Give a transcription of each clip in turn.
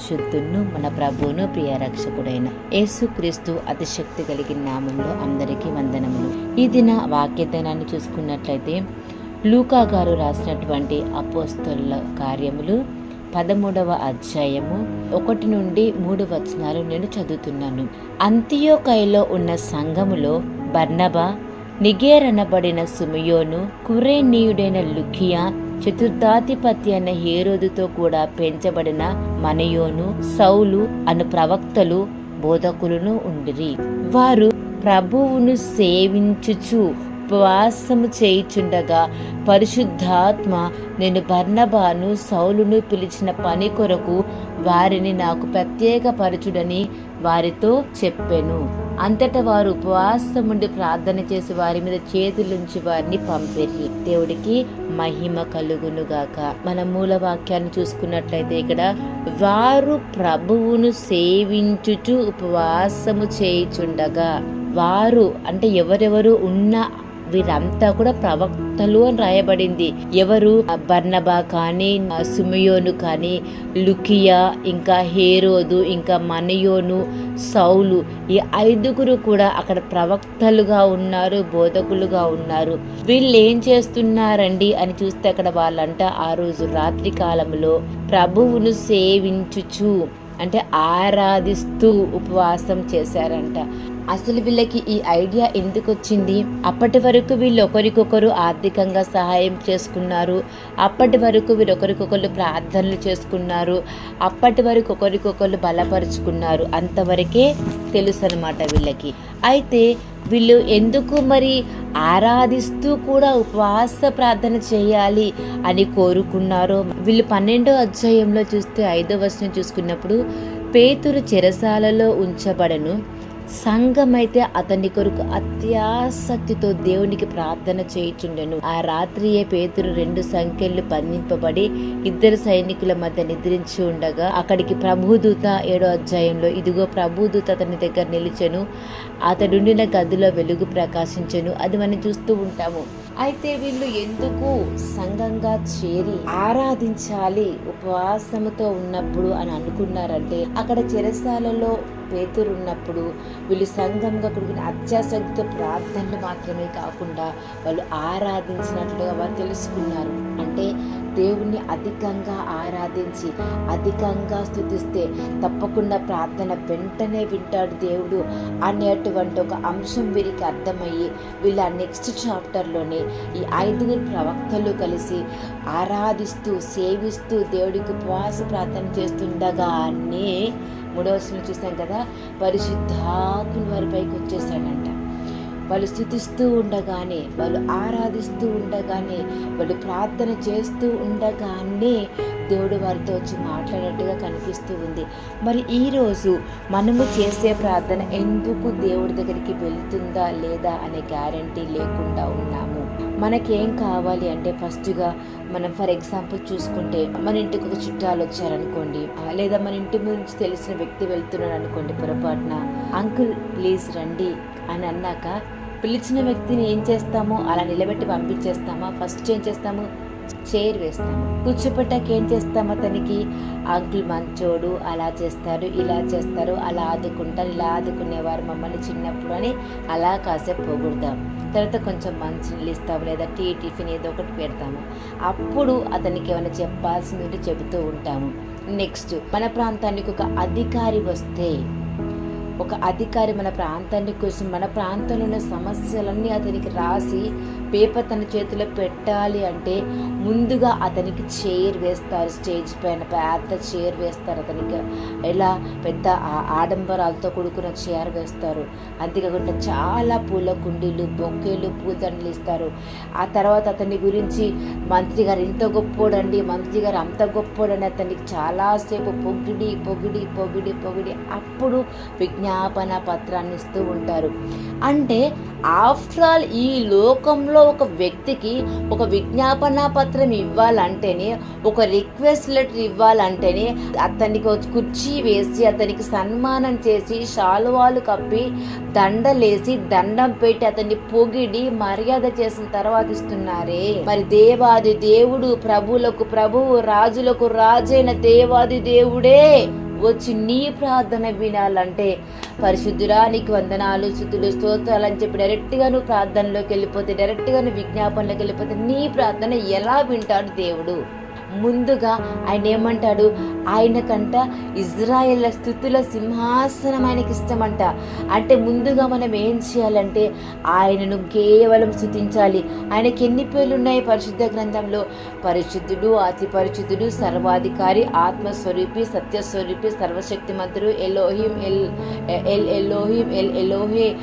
పరిశుద్ధును మన ప్రభువును ప్రియ రక్షకుడైన యేసుక్రీస్తు అతిశక్తి కలిగిన నామంలో అందరికీ వందనములు. ఈ దిన వాక్యధనాన్ని చూసుకున్నట్లయితే లూకా గారు రాసినటువంటి అపోస్తల కార్యములు పదమూడవ అధ్యాయము ఒకటి నుండి మూడు వచనాలు నేను చదువుతున్నాను. అంత్యోకైలో ఉన్న సంఘములో బర్నబా నిగేరనబడిన సుమియోను కురేనీయుడైన లుకియా చతుర్థాధిపతి అన్న హేరోదుతో కూడా పెంచబడిన మనయోను సౌలు అను ప్రవక్తలు బోధకులను ఉండిరి. వారు ప్రభువును సేవించుచు ఉపవాసము చేయుచుండగా పరిశుద్ధాత్మ నేను బర్ణబాను సౌలును పిలిచిన పని కొరకు వారిని నాకు ప్రత్యేకపరచుడని వారితో చెప్పెను. అంతటా వారు ఉపవాసముండి ప్రార్థన చేసి వారి మీద చేతులుంచి వారిని పంపిరి. దేవుడికి మహిమ కలుగునుగాక. మన మూల వాక్యాన్ని చూసుకున్నట్లయితే ఇక్కడ వారు ప్రభువును సేవించుచు ఉపవాసము చేయుచుండగా వారు అంటే ఎవరెవరు ఉన్న వీరంతా కూడా ప్రవక్తలు అని రాయబడింది. ఎవరు? బర్నబా కానీ సుమయోను కానీ లుకియా ఇంకా హేరోదు ఇంకా మనయోను సౌలు ఈ ఐదుగురు కూడా అక్కడ ప్రవక్తలుగా ఉన్నారు బోధకులుగా ఉన్నారు. వీళ్ళు ఏం చేస్తున్నారండి అని చూస్తే అక్కడ వాళ్ళంట ఆ రోజు రాత్రి కాలంలో ప్రభువును సేవించుచు అంటే ఆరాధిస్తూ ఉపవాసం చేశారంట. అసలు వీళ్ళకి ఈ ఐడియా ఎందుకు వచ్చింది అప్పటి వరకు వీళ్ళు ఒకరికొకరు ఆర్థికంగా సహాయం చేసుకున్నారు. అప్పటి వరకు వీరు ఒకరికొకరు ప్రార్థనలు చేసుకున్నారు. అప్పటి వరకు ఒకరికొకరు బలపరుచుకున్నారు. అంతవరకే తెలుసు అనమాట వీళ్ళకి. అయితే వీళ్ళు ఎందుకు మరి ఆరాధిస్తూ కూడా ఉపవాస ప్రార్థన చేయాలి అని కోరుకున్నారు? వీళ్ళు పన్నెండో అధ్యాయంలో చూస్తే ఐదో వర్షం చూసుకున్నప్పుడు పేతురు చెరసాలలో ఉంచబడను. సంఘమైతే అతని కొరకు అత్యాసక్తితో దేవునికి ప్రార్థన చేయుచుండెను. ఆ రాత్రియే పేతురు రెండు సంఖ్యలు బంధింపబడి ఇద్దరు సైనికుల మధ్య నిద్రించి ఉండగా అక్కడికి ప్రభుదూత ఏడో అధ్యాయంలో ఇదిగో ప్రభుదూత అతని దగ్గర నిలిచెను. అతడుండిన గదిలో వెలుగు ప్రకాశించను. అది మనం చూస్తూ ఉంటాము. అయితే వీళ్ళు ఎందుకు సంఘంగా చేరి ఆరాధించాలి ఉపవాసముతో ఉన్నప్పుడు అని అనుకున్నారంటే అక్కడ చెరసాలలో పేతురు ఉన్నప్పుడు వీళ్ళు సంఘంగా కూడిన అత్యాసక్తితో ప్రార్థనలు మాత్రమే కాకుండా వాళ్ళు ఆరాధించినట్లుగా వారు తెలుసుకున్నారు. అంటే దేవుణ్ణి అధికంగా ఆరాధించి అధికంగా స్థుతిస్తే తప్పకుండా ప్రార్థన వెంటనే వింటాడు దేవుడు. అనేటువంటి ఒక అంశం వీరికి అర్థమయ్యి వీళ్ళ నెక్స్ట్ చాప్టర్లోనే ఈ ఐదుగురు ప్రవక్తలు కలిసి ఆరాధిస్తూ సేవిస్తూ దేవుడికి ఉపవాస ప్రార్థన చేస్తుండగానే మూడవ చూసాం చూస్తాం కదా పరిశుద్ధాత్ముని వారిపైకి వచ్చేసాడంట. వాళ్ళు స్థుతిస్తూ ఉండగానే వాళ్ళు ఆరాధిస్తూ ఉండగానే వాళ్ళు ప్రార్థన చేస్తూ ఉండగానే దేవుడు వారితో వచ్చి మాట్లాడినట్టుగా కనిపిస్తూ ఉంది. మరి ఈరోజు మనము చేసే ప్రార్థన ఎందుకు దేవుడి దగ్గరికి వెళ్తుందా లేదా అనే గ్యారంటీ లేకుండా ఉన్నాము. మనకేం కావాలి అంటే ఫస్ట్గా మనం ఫర్ ఎగ్జాంపుల్ చూసుకుంటే మన ఇంటికి ఒక చుట్టాలు వచ్చారనుకోండి లేదా మన ఇంటి గురించి తెలిసిన వ్యక్తి వెళ్తున్నాడు అనుకోండి పొరపాటున అంకుల్ ప్లీజ్ రండి అని అన్నాక పిలిచిన వ్యక్తిని ఏం చేస్తాము అలా నిలబెట్టి పంపించేస్తామా? ఫస్ట్ ఏం చేస్తాము? చైర్ వేస్తాము. కూర్చోపెట్టాక ఏం చేస్తాము అతనికి? అంకుల్ మంచోడు అలా చేస్తారు ఇలా చేస్తారు అలా ఆదుకుంటారు ఇలా ఆదుకునేవారు మమ్మల్ని చిన్నప్పుడు అని అలా కాసేపు పొగుడతాం. తర్వాత కొంచెం మంచి నీళ్ళు ఇస్తాము లేదా టీ టిఫిన్ ఏదో ఒకటి పెడతాము. అప్పుడు అతనికి ఏమైనా చెప్పాల్సింది చెబుతూ ఉంటాము. నెక్స్ట్ మన ప్రాంతానికి ఒక అధికారి వస్తే ఒక అధికారి మన ప్రాంతాన్ని కోసం మన ప్రాంతంలో ఉన్న సమస్యలన్నీ అతనికి రాసి పేపర్ తన చేతిలో పెట్టాలి అంటే ముందుగా అతనికి చైర్ వేస్తారు. స్టేజ్ పైన పెద్ద చైర్ వేస్తారు అతనికి. ఎలా? పెద్ద ఆడంబరాలతో కూడుకున్న చైర్ వేస్తారు. అంతేకాకుండా చాలా పూల కుండీలు బొక్కేలు పూలదండలు ఇస్తారు. ఆ తర్వాత అతని గురించి మంత్రి గారు ఇంత గొప్పోడండి మంత్రి గారు అంత గొప్పోడని అతనికి చాలాసేపు పొగిడి పొగిడి పొగిడి పొగిడి అప్పుడు విజ్ఞాపన పత్రాన్ని ఇస్తూ ఉంటారు. అంటే ఆఫ్టర్ ఆల్ ఈ లోకంలో ఎవరో ఒక వ్యక్తికి ఒక విజ్ఞాపన పత్రం ఇవ్వాలంటేనే ఒక రిక్వెస్ట్ లెటర్ ఇవ్వాలంటేనే అతనికి కుర్చీ వేసి అతనికి సన్మానం చేసి శాలువాలు కప్పి దండలేసి దండం పెట్టి అతన్ని పొగిడి మర్యాద చేసిన తర్వాత ఇస్తున్నారే. మరి దేవాది దేవుడు ప్రభులకు ప్రభువు రాజులకు రాజైన దేవాది దేవుడే. వచ్చి నీ ప్రార్థన వినాలంటే పరిశుద్ధురా నీకు వందనాలు శుద్ధులు స్తోత్రాలు అని చెప్పి డైరెక్ట్గా నువ్వు ప్రార్థనలోకి వెళ్ళిపోతే డైరెక్ట్గా నువ్వు విజ్ఞాపనలోకి వెళ్ళిపోతే నీ ప్రార్థన ఎలా వింటాడు దేవుడు? ముందుగా ఆయన ఏమంటాడు? ఆయనకంట ఇజ్రాయెల్ల స్థుతుల సింహాసనం ఆయనకి ఇష్టమంట. అంటే ముందుగా మనం ఏం చేయాలంటే ఆయనను కేవలం స్థుతించాలి. ఆయనకి ఎన్ని పేర్లు ఉన్నాయి పరిశుద్ధ గ్రంథంలో? పరిశుద్ధుడు అతి పరిశుద్ధుడు సర్వాధికారి ఆత్మస్వరూపి సత్యస్వరూపి సర్వశక్తిమంతుడు ఎలోహిం ఎల్ ఎల్ ఎలోహిం ఎల్ ఎలోహే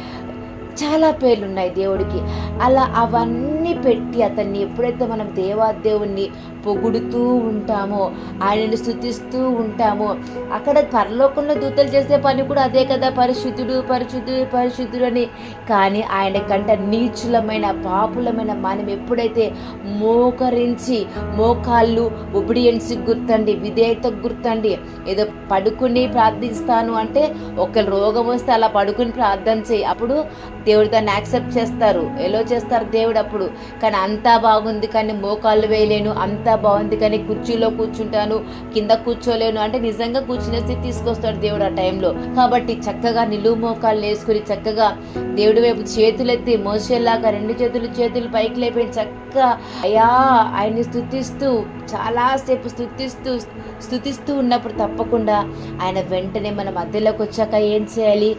చాలా పేర్లు ఉన్నాయి దేవుడికి. అలా అవన్నీ పెట్టి అతన్ని ఎప్పుడైతే మనం దేవాదేవుణ్ణి పొగుడుతూ ఉంటామో ఆయనని స్థుతిస్తూ ఉంటామో అక్కడ పరలోకంలో దూతలు చేసే పని కూడా అదే కదా పరిశుద్ధుడు పరిశుద్ధుడు పరిశుద్ధుడు అని. కానీ ఆయన కంట నీచులమైన పాపులమైన మనం ఎప్పుడైతే మోకరించి మోకాళ్ళు ఒబిడియన్స్ గుర్తండి విధేయత గుర్తండి ఏదో పడుకుని ప్రార్థిస్తాను అంటే ఒక రోగం వస్తే అలా పడుకుని ప్రార్థన చేయి. అప్పుడు దేవుడు దాన్ని యాక్సెప్ట్ చేస్తారు ఎలా చేస్తారు దేవుడు అప్పుడు కానీ అంతా బాగుంది కానీ మోకాళ్ళు వేయలేను అంతా బాగుంది కానీ కుర్చీలో కూర్చుంటాను కింద కూర్చోలేను అంటే నిజంగా కూర్చునే స్థితి తీసుకొస్తాడు దేవుడు ఆ టైంలో. కాబట్టి చక్కగా నిలువు మోకాళ్ళు వేసుకుని చక్కగా దేవుడి వైపు చేతులెత్తి మోసేలాగా రెండు చేతులు చేతులు పైకి లేపి చక్కగా అయ్యా ఆయన్ని స్థుతిస్తూ చాలాసేపు స్థుతిస్తూ స్థుతిస్తూ ఉన్నప్పుడు తప్పకుండా ఆయన వెంటనే మన మధ్యలోకి వచ్చాక ఏం చేయాలి?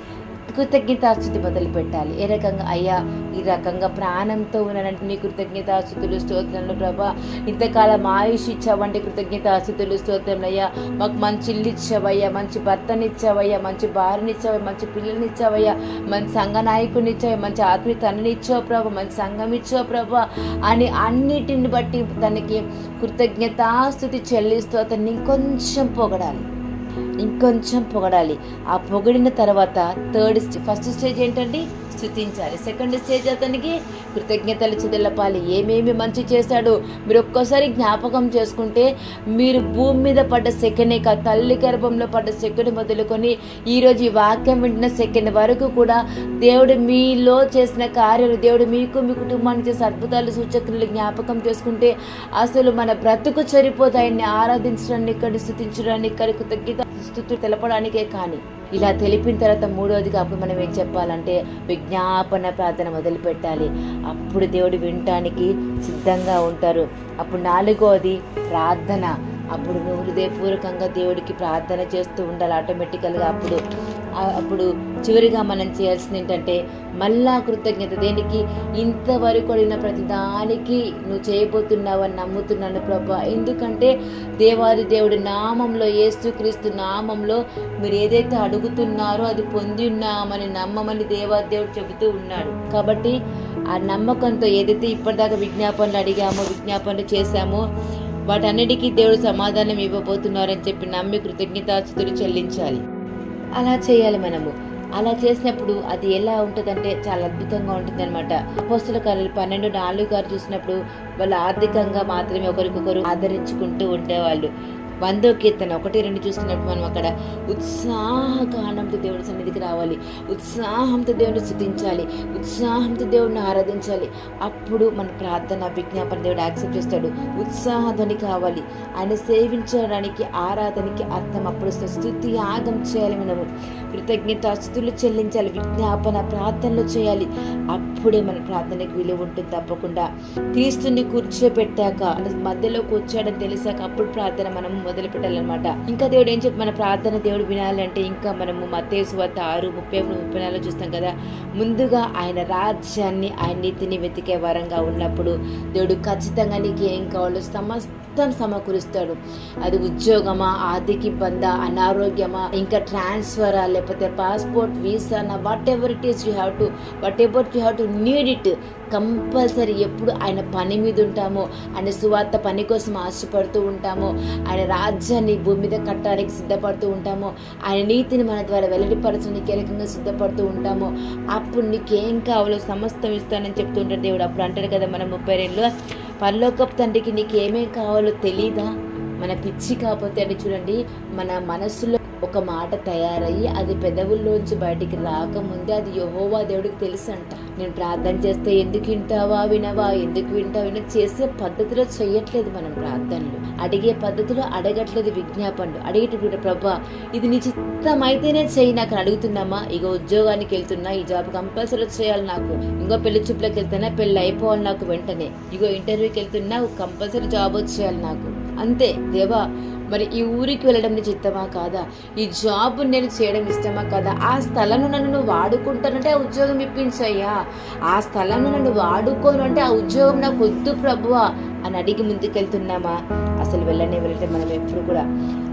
కృతజ్ఞతాస్థుతి మొదలు పెట్టాలి ఏ రకంగా? అయ్యా ఈ రకంగా ప్రాణంతో ఉన్నానంటే నీ కృతజ్ఞతాస్థుతులు స్తోత్రంలో ప్రభా. ఇంతకాలం ఆయుష్ ఇచ్చావంటే కృతజ్ఞతాస్థుతులు స్తోత్రంలో అయ్యా. మాకు మంచి ఇల్లు ఇచ్చావయ్యా మంచి భర్తనిచ్చావయ్యా మంచి భార్యనిచ్చావయ్యా మంచి పిల్లల్ని ఇచ్చావయ్యా. మంచి సంఘ నాయకుడిని ఇచ్చావు మంచి ఆత్మీయ తనని ఇచ్చావు ప్రభా మంచి సంఘం ఇచ్చావు ప్రభా. అని అన్నిటిని బట్టి తనకి కృతజ్ఞతాస్థుతి చెల్లిస్తూ అతన్ని ఇంకొంచెం పొగడాలి. ఇంకొంచెం పొగడాలి. ఆ పొగిడిన తర్వాత థర్డ్ స్టేజ్ ఫస్ట్ స్టేజ్ ఏంటండి? స్థుతించాలి. సెకండ్ స్టేజ్ అతనికి కృతజ్ఞతలు చెదలపాలి ఏమేమి మంచి చేశాడు మీరు ఒక్కోసారి జ్ఞాపకం చేసుకుంటే మీరు భూమి మీద పడ్డ సెకండ్ ఇక తల్లి గర్భంలో పడ్డ సెకండ్ మొదలుకొని ఈరోజు ఈ వాక్యం వింటున్న సెకండ్ వరకు కూడా దేవుడు మీలో చేసిన కార్యాలు దేవుడు మీకు మీ కుటుంబానికి చేసిన అద్భుతాలు సూచకులు జ్ఞాపకం చేసుకుంటే అసలు మన బ్రతుకు చరిపోతాయని ఆరాధించడానికి ఇక్కడ స్థుతించడానికి ఇక్కడ కృతజ్ఞత స్థుతులు తెలపడానికే కానీ. ఇలా తెలిపిన తర్వాత మూడోదిగా అప్పుడు మనం ఏం చెప్పాలంటే విజ్ఞాపన ప్రార్థన మొదలుపెట్టాలి. అప్పుడు దేవుడు వినటానికి సిద్ధంగా ఉంటారు. అప్పుడు నాలుగోది ప్రార్థన. అప్పుడు నువ్వు హృదయపూర్వకంగా దేవుడికి ప్రార్థన చేస్తూ ఉండాలి. ఆటోమేటికల్గా అప్పుడు అప్పుడు చివరిగా మనం చేయాల్సింది ఏంటంటే మళ్ళా కృతజ్ఞత. దేనికి? ఇంతవరకు అడిగిన ప్రతి దానికి నువ్వు చేయబోతున్నావని నమ్ముతున్నాను ప్రభా. ఎందుకంటే దేవాది దేవుడి నామంలో యేసుక్రీస్తు నామంలో మీరు ఏదైతే అడుగుతున్నారో అది పొంది ఉన్నామని నమ్మమని దేవాది దేవుడు చెబుతూ ఉన్నాడు. కాబట్టి ఆ నమ్మకంతో ఏదైతే ఇప్పటిదాకా విజ్ఞాపనలు అడిగామో విజ్ఞాపనలు చేశామో వాటన్నిటికీ దేవుడు సమాధానం ఇవ్వబోతున్నారని చెప్పి నమ్మి కృతజ్ఞతాస్తుతులు చెల్లించాలి. అలా చేయాలి మనము. అలా చేసినప్పుడు అది ఎలా ఉంటుందంటే చాలా అద్భుతంగా ఉంటుంది అనమాట అపోస్తుల కళలు పన్నెండు నాలుగు గారు చూసినప్పుడు వాళ్ళు ఆర్థికంగా మాత్రమే ఒకరికొకరు ఆదరించుకుంటూ ఉండేవాళ్ళు. వందో కీర్తన ఒకటి రెండు చూసుకున్నప్పుడు మనం అక్కడ ఉత్సాహగానంతో దేవుడి సన్నిధికి రావాలి. ఉత్సాహంతో దేవుడిని స్థుతించాలి. ఉత్సాహంతో దేవుడిని ఆరాధించాలి. అప్పుడు మన ప్రార్థన విజ్ఞాపన దేవుడు యాక్సెప్ట్ చేస్తాడు. ఉత్సాహధ్వని కావాలి. ఆయన సేవించడానికి ఆరాధనకి అర్థం అప్పుడు స్థుతి యాగం చేయాలి మనము. కృతజ్ఞత స్థుతులు చెల్లించాలి. విజ్ఞాపన ప్రార్థనలు చేయాలి. అప్పుడే మన ప్రార్థనకి విలువ ఉంటుంది తప్పకుండా. క్రీస్తుని కూర్చోబెట్టాక మధ్యలోకి మధ్యలో తెలిసాక అప్పుడు ప్రార్థన మనం మొదలు పెట్టాలన్నమాట. ఇంకా దేవుడు ఏం చెప్పి మన ప్రార్థన దేవుడు వినాలంటే ఇంకా మనము మతేసు వద్ద ఆరు ముప్పై మూడు ముప్పై నాలుగు చూస్తాం కదా. ముందుగా ఆయన రాజ్యాన్ని ఆయన నీతిని వెతికే వరంగా ఉన్నప్పుడు దేవుడు ఖచ్చితంగా నీకు ఏం కావాలో సమస్త సమకూరుస్తాడు. అది ఉద్యోగమా ఆర్థిక ఇబ్బందా అనారోగ్యమా ఇంకా ట్రాన్స్ఫరా లేకపోతే passport visa whatever it is you have to whatever you have to need it compulsory ఎప్పుడు ఆయన పని మీద ఉంటామో. ఆయన సువార్త పని కోసం ఆశపడుతూ ఉంటామో. ఆయన రాజ్యాన్ని భూమి మీద కట్టడానికి సిద్ధపడుతూ ఉంటామో. ఆయన నీతిని మన ద్వారా వెల్లడిపరచడానికి కీలకంగా సిద్ధపడుతూ ఉంటామో. అప్పుడు నీకేం కావాలో సమస్తం ఇస్తానని చెప్తుంటాడు దేవుడు. అప్పుడు అంటాడు కదా మన ముప్పై రెండు పరలోకపు తండ్రికి నీకేమేం కావాలో తెలీదా? మన పిచ్చి కాకపోతే అని చూడండి మన మనసులో ఒక మాట తయారయ్యి అది పెదవుల్లోంచి బయటికి రాకముందే అది యహోవా దేవుడికి తెలుసు అంట నేను ప్రార్థన చేస్తే ఎందుకు వింటావా వినవా? ఎందుకు వింటావా? విన? చేసే పద్ధతిలో చెయ్యట్లేదు మనం ప్రార్థనలు. అడిగే పద్ధతిలో అడగట్లేదు విజ్ఞాపనలు. అడిగేటప్పుడు ప్రభా ఇది నీ చిత్తమైతేనే చెయ్యి నాకు అని అడుగుతున్నామా? ఇక ఉద్యోగానికి వెళ్తున్నా ఈ జాబ్ కంపల్సరీ చేయాలి నాకు. ఇంకో పెళ్ళి చూపులకు వెళ్తున్నా పెళ్ళి అయిపోవాలి నాకు వెంటనే. ఇగో ఇంటర్వ్యూకి వెళ్తున్నా కంపల్సరీ జాబ్ వచ్చేయాలి నాకు. అంతే. దేవా మరి ఈ ఊరికి వెళ్ళడం నీ చిత్తమా కాదా? ఈ జాబ్ నేను చేయడం ఇష్టమా కాదా? ఆ స్థలం నన్ను నువ్వు వాడుకుంటానంటే ఆ ఉద్యోగం ఇప్పించయ్యా. ఆ స్థలం నన్ను వాడుకోను అంటే ఆ ఉద్యోగం నాకు వద్దు ప్రభువా అని అడిగి ముందుకెళ్తున్నామా? అసలు వెళ్ళనే వెళ్ళటం మనం ఎప్పుడు కూడా.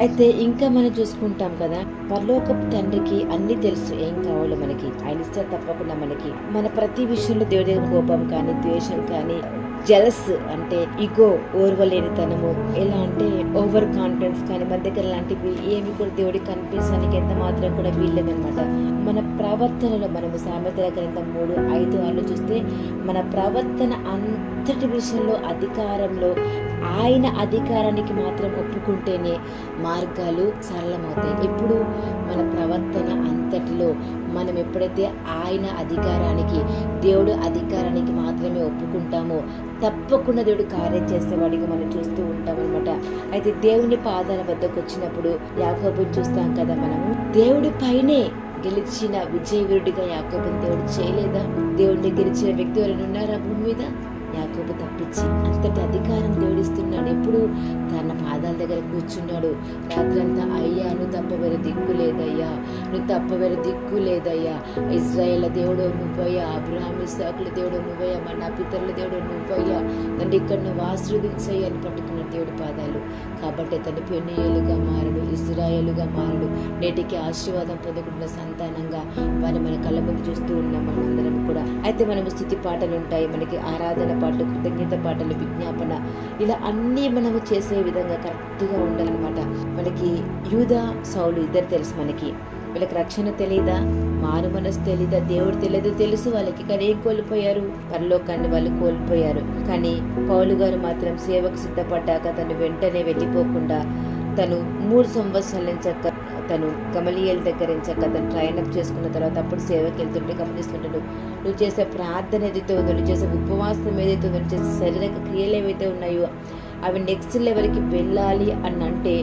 అయితే ఇంకా మనం చూసుకుంటాం కదా పరలోకపు తండ్రికి అన్ని తెలుసు ఏం కావాలో మనకి. ఆయన ఇస్తే తప్పకుండా మనకి. మన ప్రతి విషయంలో దేవుడి కోపం కానీ ద్వేషం కానీ జెలస్ అంటే ఇగో ఓర్వలేనితనము. ఎలా అంటే ఓవర్ కాన్ఫిడెన్స్ కానీ మన దగ్గర లాంటివి ఏమి కూడా దేవుడికి కనిపించడానికి ఎంత మాత్రం కూడా వీల్లేదనమాట మన ప్రవర్తనలో మనము సామెతల గ్రంథం మూడు ఐదు ఆరు చూస్తే మన ప్రవర్తన అంతటి విషయంలో అధికారంలో ఆయన అధికారానికి మాత్రం ఒప్పుకుంటేనే మార్గాలు సరళమవుతాయి. ఎప్పుడు మన ప్రవర్తన అంతటిలో మనం ఎప్పుడైతే ఆయన అధికారానికి దేవుడు అధికారానికి మాత్రమే ఒప్పుకుంటామో తప్పకుండా దేవుడు కార్యం చేసేవాడిగా మనం చూస్తూ ఉంటాం అనమాట అయితే దేవుని పాదాల వద్దకు వచ్చినప్పుడు యాకోబుని చూస్తాం కదా మనము. దేవుడి పైనే గెలిచిన విజయవీరుడిగా యాకోబుని దేవుడు చేయలేదా? దేవుడిని గెలిచిన వ్యక్తి ఎవరైనా ఉన్నారా భూమి మీద? యాకోబు తప్పించి అంతటి అధికారం దేవుడిస్తున్నాడు ఎప్పుడు తన పాదాల దగ్గర కూర్చున్నాడు. రాత్రంతా అయ్యా నువ్వు తప్ప వేరే దిక్కు లేదయ్యా నువ్వు తప్ప వేరే దిక్కు లేదయ్యా. ఇజ్రాయేల్ దేవుడు నువ్వయ్యా అబ్రహాం ఇసాకుల దేవుడు నువ్వయ్యా మన పితరుల దేవుడు నువ్వయ్యా. తండ్రి ఇక్కడ నువ్వు ఆశ్రవదించయ్యా అని పట్టుకున్న దేవుడి పాదాలు. కాబట్టి తను పెన్నియేలుగా మారడు ఇజ్రాయేలుగా మారడు. నేటికి ఆశీర్వాదం పొందుకుంటున్న సంతానంగా వారిని మన కళ్ళ ముందు చూస్తూ ఉన్నాం మనందరం కూడా. అయితే మనము స్థుతి పాటలు ఉంటాయి. మనకి ఆరాధన పాటలు కృతజ్ఞత పాటలు విజ్ఞాపన ఇలా అన్నీ మనము చేసే విధంగా కరెక్ట్గా ఉండాలన్నమాట. మనకి యూదా సౌలు ఇద్దరు తెలుసు మనకి. వీళ్ళకి రక్షణ తెలీదా? మారు మనసు తెలీదా? దేవుడు తెలియదు తెలుసు. వాళ్ళకి కానీ ఏం కోల్పోయారు? పరలోకాన్ని వాళ్ళు కోల్పోయారు. కానీ పౌలు గారు మాత్రం సేవకు సిద్ధపడ్డాక తను వెంటనే వెళ్ళిపోకుండా తను మూడు సంవత్సరాల నుంచి తను కమలియల్ దగ్గర నుంచి తను ట్రైన్ అప్ చేసుకున్న తర్వాత అప్పుడు సేవకి వెళ్తుంటే గమనిస్తుంటాడు. నువ్వు చేసే ప్రార్థన ఏదైతే ఉందో నువ్వు చేసే ఉపవాసం ఏదైతే ఉందో నువ్వు చేసే శారీరక క్రియలు ఏవైతే ఉన్నాయో అవి నెక్స్ట్ లెవెల్కి వెళ్ళాలి అని అంటే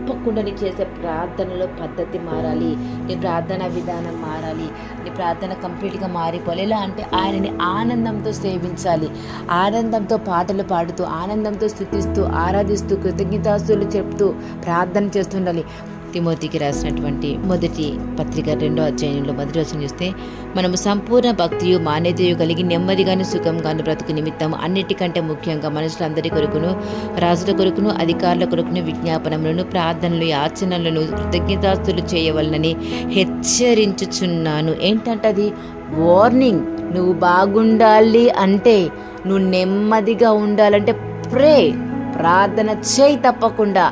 తప్పకుండా నీ చేసే ప్రార్థనలో పద్ధతి మారాలి. నీ ప్రార్థన విధానం మారాలి. నీ ప్రార్థన కంప్లీట్గా మారిపోవాలి. ఎలా అంటే ఆయనని ఆనందంతో సేవించాలి. ఆనందంతో పాటలు పాడుతూ ఆనందంతో స్థుతిస్తూ ఆరాధిస్తూ కృతజ్ఞతాస్తులు చెప్తూ ప్రార్థన చేస్తుండాలి. తిమోతికి రాసినటువంటి మొదటి పత్రిక రెండో అధ్యాయంలో మొదటి వచ్చిన చూస్తే మనము సంపూర్ణ భక్తియు మాన్యతయు కలిగి నెమ్మదిగాను సుఖంగాను బ్రతుకు నిమిత్తం అన్నిటికంటే ముఖ్యంగా మనుషులందరి కొరకును రాజుల కొరకును అధికారుల కొరకును విజ్ఞాపనములను ప్రార్థనలు యాచనలను కృతజ్ఞతాస్తులు చేయవలనని హెచ్చరించుచున్నాను. ఏంటంటది? వార్నింగ్ నువ్వు బాగుండాలి అంటే నువ్వు నెమ్మదిగా ఉండాలంటే ప్రే ప్రార్థన చేయి తప్పకుండా.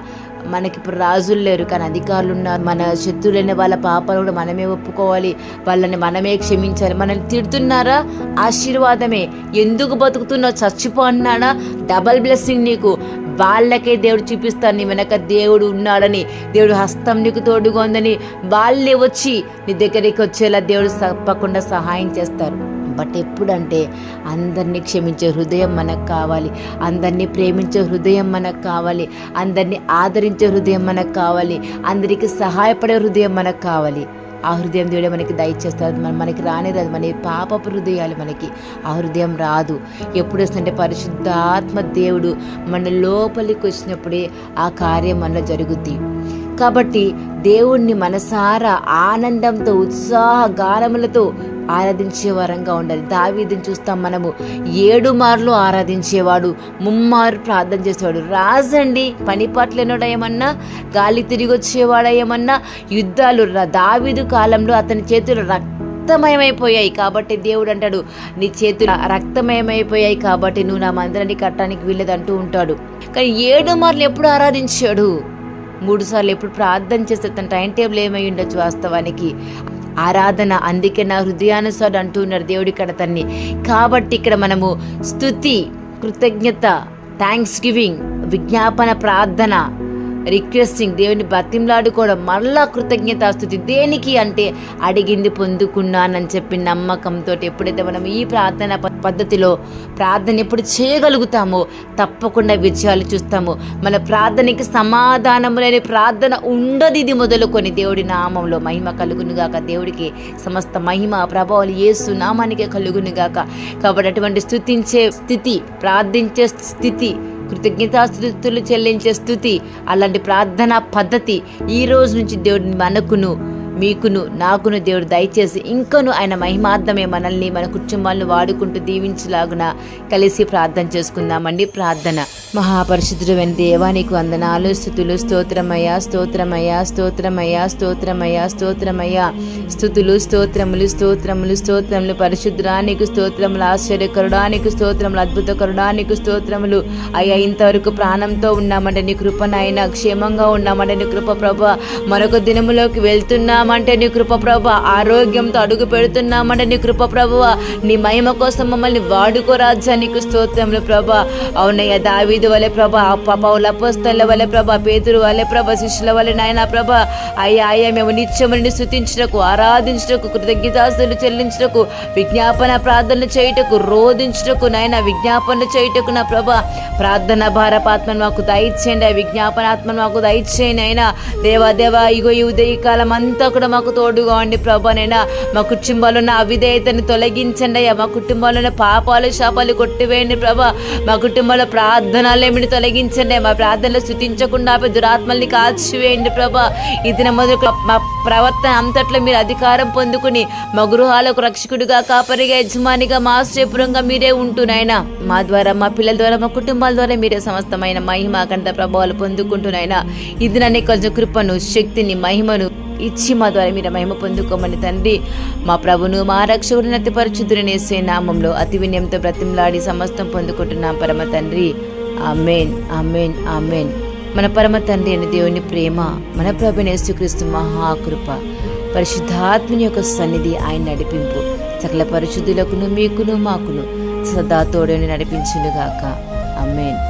మనకి ఇప్పుడు రాజులు లేరు కానీ అధికారులు ఉన్నారు. మన శత్రువులైన వాళ్ళ పాపాలు కూడా మనమే ఒప్పుకోవాలి. వాళ్ళని మనమే క్షమించాలి. మనల్ని తిడుతున్నారా? ఆశీర్వాదమే. ఎందుకు బతుకుతున్నావు? చచ్చిపో అన్నాడా డబల్ బ్లెస్సింగ్ నీకు. వాళ్ళకే దేవుడు చూపిస్తాను. నీ వెనక దేవుడు ఉన్నాడని. దేవుడు హస్తం నీకు తోడుగా ఉందని. వాళ్ళే వచ్చి నీ దగ్గరికి వచ్చేలా దేవుడు తప్పకుండా సహాయం చేస్తారు. బట్ ఎప్పుడంటే అందరినీ క్షమించే హృదయం మనకు కావాలి. అందరినీ ప్రేమించే హృదయం మనకు కావాలి. అందరినీ ఆదరించే హృదయం మనకు కావాలి. అందరికీ సహాయపడే హృదయం మనకు కావాలి. ఆ హృదయం దేవుడే మనకి దయచేస్తారు మన మనకి రానేరాదు మన పాపపు హృదయాలు మనకి. ఆ హృదయం రాదు. ఎప్పుడు వస్తుంటే పరిశుద్ధాత్మ దేవుడు మన లోపలికి వచ్చినప్పుడే ఆ కార్యం మనలో జరుగుద్ది. కాబట్టి దేవుణ్ణి మనసారా ఆనందంతో ఉత్సాహ గానములతో ఆరాధించే వరంగా ఉండాలి. దావీదిని చూస్తాం మనము. ఏడు మార్లు ఆరాధించేవాడు ముమ్మారు ప్రార్థన చేసేవాడు. రాజండి పని పట్లనోడా ఏమన్నా గాలి తిరిగి వచ్చేవాడా ఏమన్నా యుద్ధాలు దావీదు కాలంలో అతని చేతులు రక్త రక్తమయమైపోయాయి కాబట్టి దేవుడు అంటాడు నీ చేతులు రక్తమయమైపోయాయి కాబట్టి నువ్వు నా మందిరాన్ని కట్టడానికి వీళ్ళదంటూ ఉంటాడు. కానీ ఏడు మార్లు ఎప్పుడు ఆరాధించాడు? మూడు సార్లు ఎప్పుడు ప్రార్థన చేస్తే తన టైం టేబుల్ ఏమై ఉండొచ్చు వాస్తవానికి. ఆరాధన అందుకే నా హృదయానుసారి అంటున్నారు దేవుడి ఇక్కడ తన్ని. కాబట్టి ఇక్కడ మనము స్థుతి కృతజ్ఞత థ్యాంక్స్ గివింగ్ విజ్ఞాపన ప్రార్థన రిక్వెస్టింగ్ దేవుని బతిమలాడుకోవడం మరలా కృతజ్ఞతాస్థుతి దేనికి అంటే అడిగింది పొందుకున్నానని చెప్పి నమ్మకంతో ఎప్పుడైతే మనం ఈ ప్రార్థన ప- పద్ధతిలో ప్రార్థన ఎప్పుడు చేయగలుగుతామో తప్పకుండా విజయాలు చూస్తాము. మన ప్రార్థనకి సమాధానము లేని ప్రార్థన ఉండదు ఇది మొదలుకొని దేవుడి నామంలో మహిమ కలుగునుగాక దేవుడికి సమస్త మహిమ ప్రభావాలు ఏసు నామానికే కలుగునుగాక కాబట్టి అటువంటి స్థుతించే స్థితి ప్రార్థించే స్థితి కృతజ్ఞతాస్థుతులు చెల్లించే స్థుతి అలాంటి ప్రార్థనా పద్ధతి ఈ రోజు నుంచి దేవుడిని మనకును మీకును నాకును దేవుడు దయచేసి ఇంకను ఆయన మహిమార్థమే మనల్ని మన కుటుంబాలను వాడుకుంటూ దీవించలాగున కలిసి ప్రార్థన చేసుకుందామండి. ప్రార్థన. మహాపరిశుద్ధుడైన దేవానికి వందనాలు స్థుతులు స్తోత్రమయ్యా స్తోత్రమయ్యా స్తోత్రమయ్యా స్తోత్రమయ్యా స్తోత్రమయ్యా. స్థుతులు స్తోత్రములు స్తోత్రములు స్తోత్రములు. పరిశుద్ధానికి స్తోత్రములు. ఆశ్చర్యకరుడానికి స్తోత్రములు. అద్భుతకరుడానికి స్తోత్రములు. అయ్యా ఇంతవరకు ప్రాణంతో ఉన్నామంటే నీ కృప నాయన. క్షేమంగా ఉన్నామంటే నీ కృప ప్రభ. మరొక దినములోకి వెళ్తున్నామంటే నీ కృప ప్రభ. ఆరోగ్యంతో అడుగు పెడుతున్నామంటే నీ కృప ప్రభువ నీ మహిమ కోసం మమ్మల్ని వాడుకో రాజ్యానికి స్తోత్రములు ప్రభ. అవునయ్య దావీదు వలె ప్రభ పౌల అపోస్తల వలె ప్రభ పేతురు వలె ప్రభ శిష్యుల వలె నాయన ప్రభ. అయ్యా అయ్యా మేము నిత్యముని స్థుతించటకు ఆరాధించుటకు కృతజ్ఞతాస్తులు చెల్లించుటకు విజ్ఞాపన ప్రార్థనలు చేయుటకు రోధించుటకు నాయన విజ్ఞాపన చేయుటకు నా ప్రభ. ప్రార్థన భారపాత్మను మాకు దయచేయండి ఆ విజ్ఞాపనాత్మను మాకు దయచేయండి అయినా దేవాదేవా ఇగో ఈ ఉదయకాలం అంతా కూడా మాకు తోడుగా ఉండి ప్రభానైనా మా కుటుంబాల్లో ఉన్న అవిధేయతను తొలగించండి అయ్యా. మా కుటుంబాల్లో ఉన్న పాపాలు శాపాలు కొట్టివేయండి ప్రభా. మా కుటుంబంలో ప్రార్థనలేమిని తొలగించండి. మా ప్రార్థనలు స్థుతించకుండా దురాత్మల్ని కాల్చివేయండి ప్రభా. ఇది మొదలు మా ప్రవర్తన అంతట్లో మీరు అధికారం పొందుకుని మా గృహాలకు రక్షకుడిగా కాపరిగా యజమానిగా మా ఆశ్రయపురంగా మీరే ఉంటున్నాయినా మా ద్వారా మా పిల్లల ద్వారా మా కుటుంబాల ద్వారా మీరే సమస్తమైన మహిమ కంట ప్రభావాలు పొందుకుంటున్నాయినా ఇది నన్ను కొంచెం కృపను శక్తిని మహిమను ఇచ్చి మా ద్వారా మీరు మహిమ పొందుకోమని తండ్రి. మా ప్రభును మా రక్షకుడిని అతి వేసే నామంలో అతి వినయంతో బ్రతిమలాడి సమస్తం పొందుకుంటున్నాం పరమ తండ్రి. Amen amen amen. మన పరమ తండ్రి అయిన దేవుని ప్రేమ మన ప్రభుని యేసుక్రీస్తు మహాకృప. పరిశుద్ధాత్మని యొక్క సన్నిధి ఆయన నడిపింపు. సకల పరిశుద్ధులకును మీకును మాకును సదా తోడని నడిపించునుగాక. అమ్మేన్